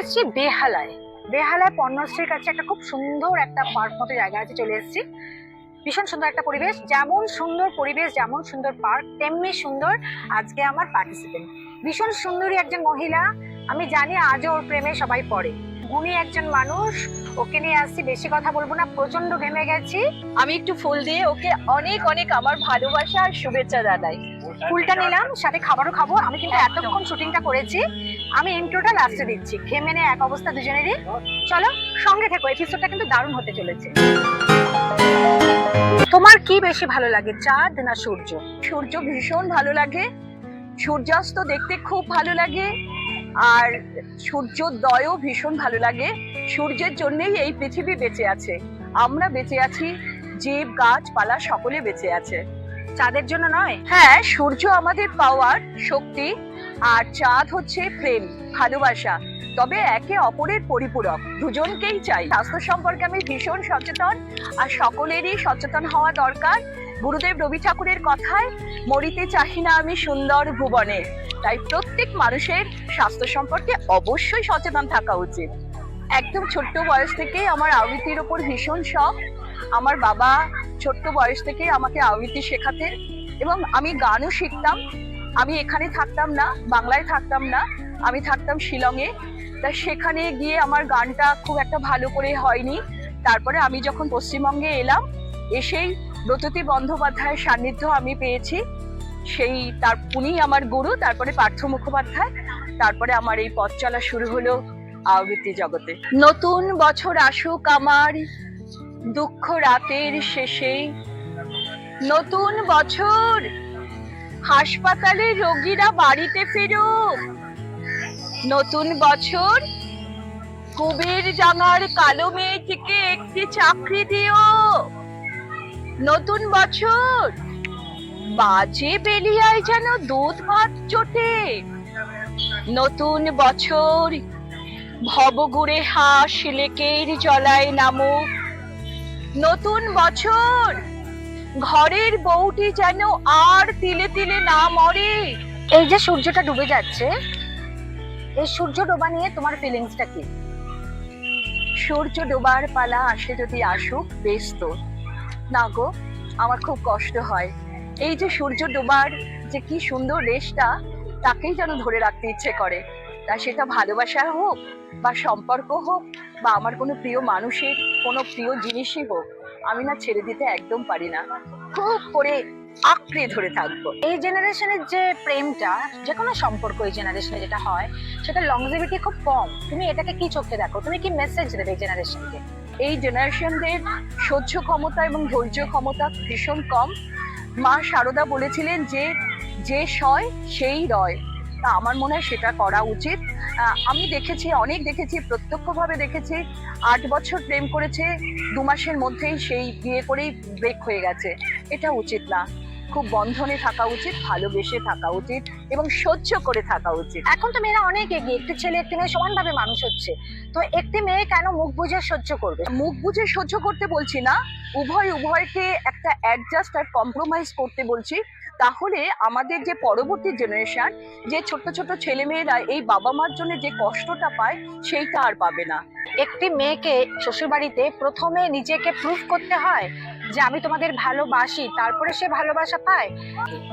এসেছি বেহালায়। বেহালায় পর্ণশ্রীর কাছে একটা খুব সুন্দর একটা পার্ক মতো জায়গা আছে চলে এসেছি। ভীষণ সুন্দর একটা পরিবেশ যেমন সুন্দর পরিবেশ যেমন সুন্দর পার্ক তেমনি সুন্দর আজকে আমার পার্টিসিপেন্ট ভীষণ সুন্দরী একজন মহিলা আমি জানি আজও ওর প্রেমে সবাই পড়ে। গুণী একজন মানুষ ওকে নিয়ে আসছি বেশি কথা বলব না প্রচণ্ড ঘেমে গেছি। আমি একটু ফুল দিয়ে ওকে অনেক অনেক আমার ভালোবাসা আর শুভেচ্ছা জানাই। ফুলটা নিলাম সাথে খাবারও খাব আমি কিন্তু এতক্ষণ শুটিংটা করেছি। আমি ইন্ট্রোটা লাস্টে দিচ্ছি। ঘেমে নিয়ে এক অবস্থা দুজনেরই। চলো, সঙ্গে থেকো এপিসোডটা কিন্তু দারুণ হতে চলেছে। তোমার কি বেশি ভালো লাগে, চাঁদ না সূর্য? সূর্য ভীষণ ভালো লাগে। সূর্যাস্ত দেখতে খুব ভালো লাগে। আর সূর্যোদয়ও ভীষণ ভালো লাগে। সূর্যের জন্যই এই পৃথিবী বেঁচে আছে। আমরা বেঁচে আছি, জীব, গাছপালা সকলে বেঁচে আছে। চাঁদের জন্য নয়। হ্যাঁ সূর্য আমাদের পাওয়ার শক্তি। আর চাঁদ হচ্ছে প্রেম, ভালোবাসা। তবে একে অপরের পরিপূরক, দুজনকেই চাই। স্বাস্থ্য সম্পর্কে আমি ভীষণ সচেতন, আর সকলেরই সচেতন হওয়া দরকার। গুরুদেব রবি ঠাকুরের কথায়, মরিতে চাহি না আমি সুন্দর ভুবনে। তাই প্রত্যেক মানুষের স্বাস্থ্য সম্পর্কে অবশ্যই সচেতন থাকা উচিত। একদম ছোট্ট বয়স থেকেই আমার আবৃত্তির ওপর ভীষণ শখ। আমার বাবা ছোট্ট বয়স থেকে আমাকে আবৃত্তি শেখাতেন এবং আমি গানও শিখতাম। আমি এখানে থাকতাম না, বাংলায় থাকতাম না, আমি থাকতাম শিলংয়ে। তা সেখানে গিয়ে আমার গানটা খুব একটা ভালো করে হয়নি। তারপরে আমি যখন পশ্চিমবঙ্গে এলাম, এসেই ব্রততী বন্দ্যোপাধ্যায়ের সান্নিধ্য আমি পেয়েছি। সেই তার, উনি আমার গুরু, তারপরে পার্থ মুখোপাধ্যায়, তারপরে আমার এই পথ চলা শুরু হলো আবৃত্তি জগতে। নতুন বছর আসুক আমার, দুঃখ রাতের শেষে। নতুন বছর হাসপাতালে রোগীরা বাড়িতে ফেরুক। নতুন বছর, কুবের ডাঙার কালো মেয়েটিকে একটি চাকরি দিও। নতুন বছর, বাজে বেলিয়ায় যেন দুধ ভাত চটে নতুন বছর ভবগুড়ে হাঁস লেকের জলায় নামুক। নতুন বছর ঘরের বউটি যেন আর তিলে তিলে না মরে। এই যে সূর্যটা ডুবে যাচ্ছে, এই সূর্য ডোবা নিয়ে তোমার ফিলিংসটা কি? সূর্য ডোবার পালা আসে যদি আসুক, বেশ তো। না গো, আমার খুব কষ্ট হয়। এই যে সূর্য ডোবার যে কি সুন্দর রেশটা, তাকেই যেন ধরে রাখতে ইচ্ছে করে। তা সেটা ভালোবাসা হোক বা সম্পর্ক হোক বা আমার কোনো প্রিয় মানুষের, কোনো প্রিয় জিনিসই হোক আমি না ছেড়ে দিতে একদম পারি না। খুব করে আঁকড়ে ধরে থাকব। এই জেনারেশনের যে প্রেমটা যে কোনো সম্পর্ক এই জেনারেশনে যেটা হয় সেটা লংজিভিটি খুব কম। তুমি এটাকে কি চোখে দেখো? তুমি কি মেসেজ দেবে এই জেনারেশনকে এই জেনারেশনদের সহ্য ক্ষমতা এবং ধৈর্য ক্ষমতা ভীষণ কম। মা শারদা বলেছিলেন যে যে সয়, সেই রয়। তা আমার মনে হয় সেটা করা উচিত। আমি দেখেছি, অনেক দেখেছি, প্রত্যক্ষভাবে দেখেছি, আট বছর প্রেম করেছে, দু মাসের মধ্যেই সেই বিয়ে করেই ব্রেক হয়ে গেছে। এটা উচিত না। খুব বন্ধনে থাকা উচিত, ভালোবেসে থাকা উচিত এবং সহ্য করে থাকা উচিত। এখন তো মেয়েরা অনেক এগিয়ে, একটি ছেলে, একটি মেয়ে সমানভাবে মানুষ হচ্ছে। তো একটি মেয়ে কেন মুখ বুঝে সহ্য করবে? মুখ বুঝে সহ্য করতে বলছি না, উভয়, উভয়কে একটা অ্যাডজাস্ট আর কম্প্রোমাইজ করতে বলছি। তাহলে আমাদের যে পরবর্তী জেনারেশন যে ছোট ছোট ছেলেমেয়েরা এই বাবা মার জন্য যে কষ্টটা পায়, সেইটা আর পাবে না। একটি মেয়েকে শ্বশুরবাড়িতে প্রথমে নিজেকে প্রুফ করতে হয় যে আমি তোমাদের ভালোবাসি, তারপরে সে ভালোবাসা পায়?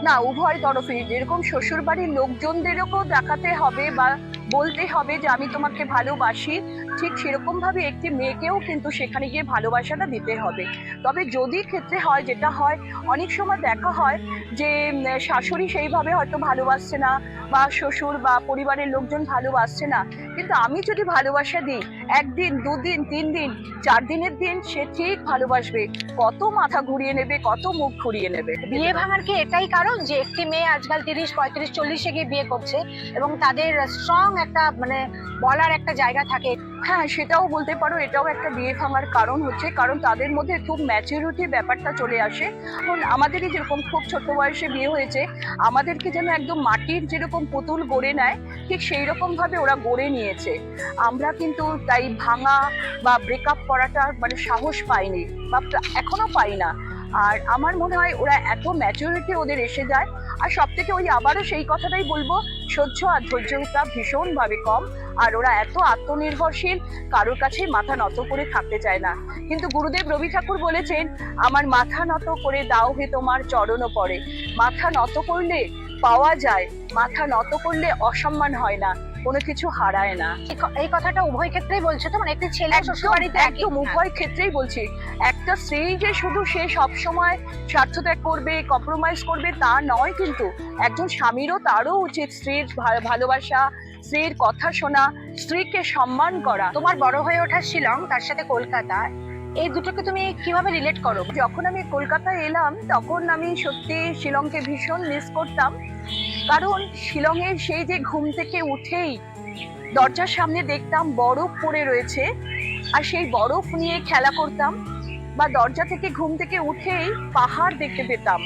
না, উভয় তরফে যেরকম শ্বশুর বাড়ির লোকজনদেরকেও দেখাতে হবে বা বলতে হবে যে আমি তোমাকে ভালোবাসি। ঠিক সেরকম ভাবে একটি মেয়েকেও কিন্তু সেখানে গিয়ে ভালোবাসাটা দিতে হবে। তবে যদি ক্ষেত্রে হয়, যেটা হয়, অনেক সময় দেখা হয় যে শাশুড়ি সেইভাবে হয়তো ভালোবাসছে না বা শ্বশুর বা পরিবারের লোকজন ভালোবাসছে না। কিন্তু আমি যদি ভালোবাসা দিই, একদিন, দুদিন তিন দিন চার দিনের দিন সে ঠিক ভালোবাসবে। কত মাথা ঘুরিয়ে নেবে, কত মুখ ঘুরিয়ে নেবে। বিয়ে ভাঙার কি এটাই কারণ? যে একটি মেয়ে আজকাল তিরিশ, পঁয়ত্রিশ, চল্লিশে গিয়ে বিয়ে করছে এবং তাদের স্ট্রং একটা মানে বলার একটা জায়গা থাকে। হ্যাঁ সেটাও বলতে পারো, এটাও একটা বিয়ে ভাঙার কারণ হচ্ছে, কারণ তাদের মধ্যে খুব ম্যাচুরিটি ব্যাপারটা চলে আসে। এখন আমাদেরই যেরকম খুব ছোট বয়সে বিয়ে হয়েছে, আমাদেরকে যেন একদম মাটির যেরকম পুতুল গড়ে নেয়, ঠিক সেই রকমভাবে ওরা গড়ে নিয়েছে। আমরা কিন্তু তাই ভাঙা বা ব্রেকআপ করাটা মানে সাহস পাইনি, বা এখনও পাই না। আর আমার মনে হয় ওরা এত ম্যাচুরিটি ওদের এসে যায় আর সব থেকে ওই আবারও সেই কথাটাই বলব, সহ্য আর ধৈর্যতা ভীষণভাবে কম, আর ওরা এত আত্মনির্ভরশীল, কারোর কাছেই মাথা নত করে থাকতে চায় না। কিন্তু গুরুদেব রবি ঠাকুর বলেছেন, আমার মাথা নত করে দাও হে তোমার চরণও পড়ে মাথা নত করলে পাওয়া যায়, মাথা নত করলে অসম্মান হয় না। কোনো কিছু হারায় না। এই কথাটা উভয় ক্ষেত্রেই বলছো তো? মানে একটি ছেলে শ্বশুর বাড়িতে একদম উভয় ক্ষেত্রেই বলছি। একটা স্ত্রী যে শুধু সে সবসময় স্বার্থত্যাগ করবে কম্প্রোমাইজ করবে তা নয় কিন্তু একজন স্বামীরও তারও উচিত স্ত্রীর ভালোবাসা স্ত্রীর কথা শোনা স্ত্রীকে সম্মান করা। তোমার বড় হয়ে ওঠা শিলং তার সাথে কলকাতা এই দুটোকে তুমি কীভাবে রিলেট করো? যখন আমি কলকাতায় এলাম তখন আমি সত্যি শিলংকে ভীষণ মিস করতাম। কারণ শিলংয়ের সেই যে ঘুম থেকে উঠেই দরজার সামনে দেখতাম বরফ পড়ে রয়েছে, আর সেই বরফ নিয়ে খেলা করতাম বা দরজা থেকে ঘুম থেকে উঠেই পাহাড় দেখতে পেতাম।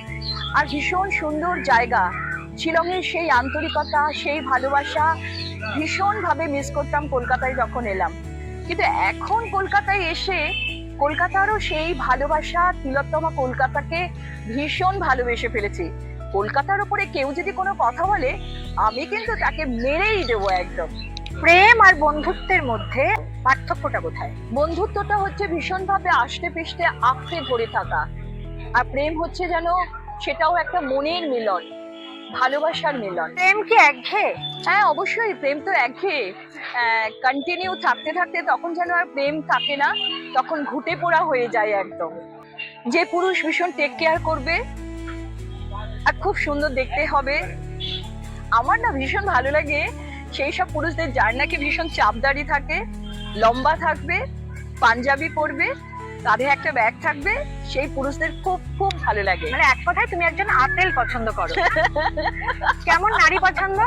আর ভীষণ সুন্দর জায়গা। শিলংয়ের সেই আন্তরিকতা, সেই ভালোবাসা ভীষণভাবে মিস করতাম কলকাতায় যখন এলাম। কিন্তু এখন কলকাতায় এসে কলকাতারও সেই ভালোবাসা, তিলোত্তমা কলকাতাকে ভীষণ ভালোবেসে ফেলেছি। কলকাতার উপরে কেউ যদি কোনো কথা বলে আমি কিন্তু তাকে মেরেই দেবো একদম। প্রেম আর বন্ধুত্বের মধ্যে পার্থক্যটা কোথায়? বন্ধুত্বটা হচ্ছে ভীষণভাবে আষ্টে পিষ্টে আঁকড়ে ধরে থাকা। আর প্রেম হচ্ছে যেন সেটাও একটা মনের মিলন ভালোবাসার মিলন। প্রেম কি একঘেয়ে? হ্যাঁ অবশ্যই প্রেম তো একঘেয়ে। কন্টিনিউ থাকতে থাকতে তখন যেন আর প্রেম থাকে না তখন ঘুটে পোড়া হয়ে যায় একদম। যে পুরুষ ভীষণ টেক কেয়ার করবে আর খুব সুন্দর দেখতে হবে। আমার না ভীষণ ভালো লাগে সেই সব পুরুষদের যার নাকি ভীষণ চাপদারি থাকে লম্বা থাকবে পাঞ্জাবি পরবে কাঁধে একটা ব্যাগ থাকবে সেই পুরুষদের খুব খুব ভালো লাগে। মানে এক কথায় তুমি একজন আতেল পছন্দ করো। কেমন নারী পছন্দ?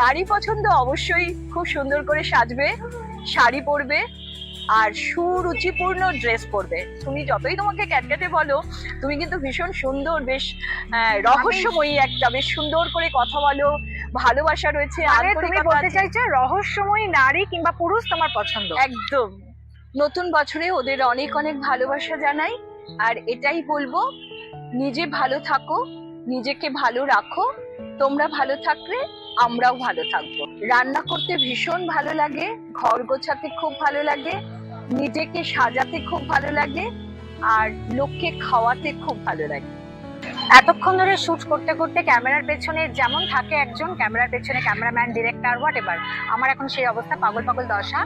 নারী পছন্দ অবশ্যই খুব সুন্দর করে সাজবে শাড়ি পরবে আর সুরুচিপূর্ণ ড্রেস পরবে। তুমি যতই তোমাকে ক্যাটক্যাটে বলো তুমি কিন্তু ভীষণ সুন্দর বেশ রহস্যময়ী একটা বেশ সুন্দর করে কথা বলো ভালোবাসা রয়েছে মানে তুমি বলতে। চাইছো রহস্যময়ী নারী কিংবা পুরুষ তোমার পছন্দ? একদম। নতুন বছরে ওদের অনেক অনেক ভালোবাসা জানাই আর এটাই বলব নিজে ভালো থাকো নিজেকে ভালো রাখো তোমরা ভালো থাকলে আমরাও ভালো থাকব। রান্না করতে ভীষণ ভালো লাগে ঘর গোছাতে খুব ভালো লাগে নিজেকে সাজাতে খুব ভালো লাগে আর লোককে খাওয়াতে খুব ভালো লাগে। এতক্ষণ ধরে শ্যুট করতে করতে ক্যামেরার পেছনে যেমন থাকে একজন, ক্যামেরার পেছনে ক্যামেরাম্যান, ডিরেক্টর হোয়াট এভার আমার এখন সেই অবস্থা, পাগল পাগল দশা।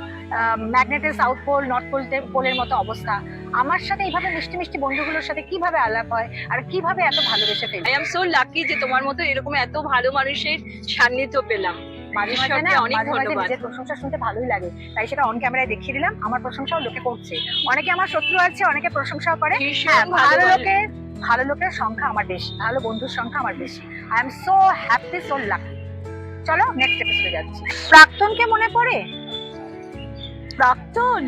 ম্যাগনেটের সাউথ পোল নর্থ পোল পোলের মতো অবস্থা। আমার সাথে এইভাবে মিষ্টি মিষ্টি বন্ধুগুলোর সাথে কীভাবে আলাপ হয় আর কীভাবে এত ভালোবেসে ফেলি? আই এম সো লাকি যে তোমার মতো এরকম এত ভালো মানুষের সান্নিধ্য পেলাম। মাঝে মাঝে না মাঝে মাঝে নিজের প্রশংসা শুনতে ভালোই লাগে। তাই সেটা অন ক্যামেরায় দেখিয়ে দিলাম আমার প্রশংসাও লোকে করছে। অনেকে আমার শত্রু আছে অনেকে প্রশংসাও করে। হ্যাঁ ভালো ভালো লোকের ভালো লোকের সংখ্যা আমার বেশি ভালো বন্ধুর সংখ্যা আমার বেশি। I am so happy so lucky চলো নেক্সট এপিসোডে যাচ্ছি। প্রাক্তনকে মনে পড়ে? প্রাক্তন?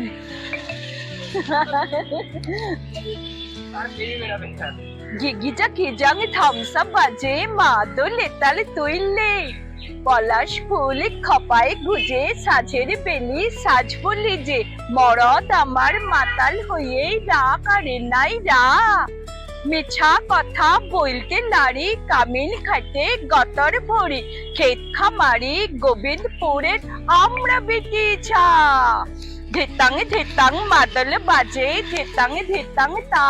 গিজাং থামসা বাজে মা দোলে তালে তৈলে। পলাশ ফুল খপায় গুজে, সাজের বেলি সাজ বলি যে। মরদ আমার মাতাল হয়ে রা করে নাই রা মিছা কথা বলতে নারী কামিন খাটে গতর ভরি। ক্ষেত খামারি গোবিন্দপুরের আমরা বেটি ছা। ধিতাং ধিতাং মাদল বাজে, ধিতাং ধিতাং তা।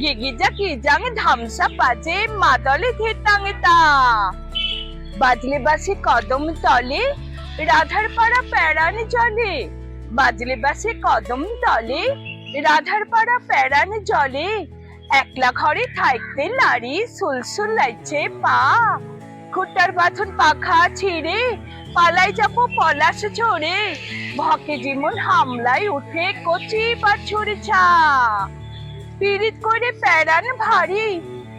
গিগিজা গিজাং ধামসা বাজে, মাদল ধিতাং তা। বাজলে বাসে কদম তলে রাধার পাড়া প্যারান জলে। বাজলে বাসে কদম তলে রাধার পাড়া প্যারান জলে। একলা ঘরে থাকতে নারী সুলসুল লাগছে পা। খুঁটার বাঁধন পাখা ছিঁড়ে, পালাই যাব পলাশ ঝরে ভকে যেমন হামলায় উঠে কচি বাছুর ছা। পিরিত করে প্যারান ভারী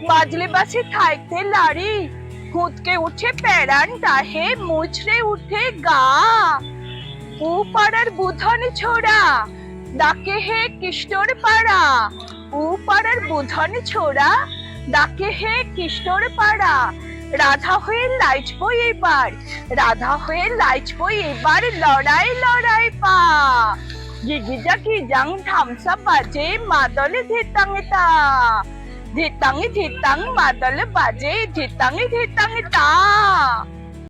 বাজলে বাসে থাকতে লাড়ি হুঁতকে উঠে প্যারান ডাহে মুচড়ে উঠে গা। ও পাড়ার বুধন ছোড়া, ডাকে হে কৃষ্ণর পাড়া। ও পাড়ার বুধন ছোড়া, ডাকে হে কৃষ্ণর পাড়া। রাধা হয়ে লাইচবো এবার, রাধা হয়ে লাইচবো এবার, লড়াই লড়াই পা। গিগিজা গিজাং ধামসা বাজে মাদলে ধেতাং তা ধিতাঙি ধিতাং মাতালে বাজে ধিতাঙি ধিতাঙি তা